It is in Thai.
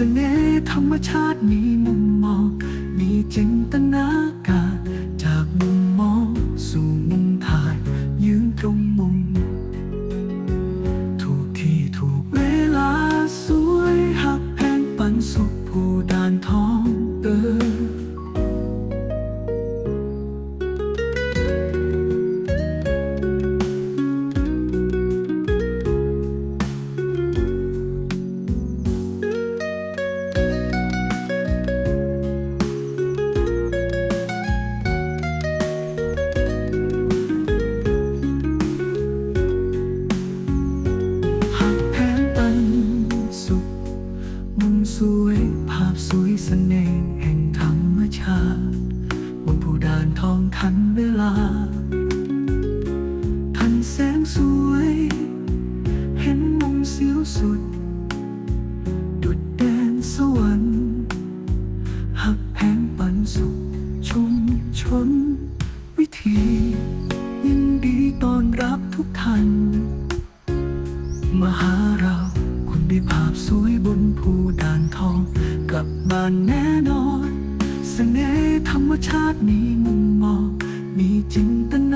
สน่ห์ธรรมชาติมีมุมมอง มีจินตนา มุมสวย ภาพสวยเสน่ห์แห่งธรรมชาติบนผู้ดานทองทันเวลา ทันแสงสวย เห็นมุมเสียวสุด ดุดแดนสวรรค์หักแพงปันสุขชุมชน วิธียินดีต้อนรับทุกท่านมาหา เราคุณได้ภาพสวยบนภูด่านทอง กลับบ้านแน่นอนเสน่ห์ธรรมชาตินี้มุมมอง มีจินตนา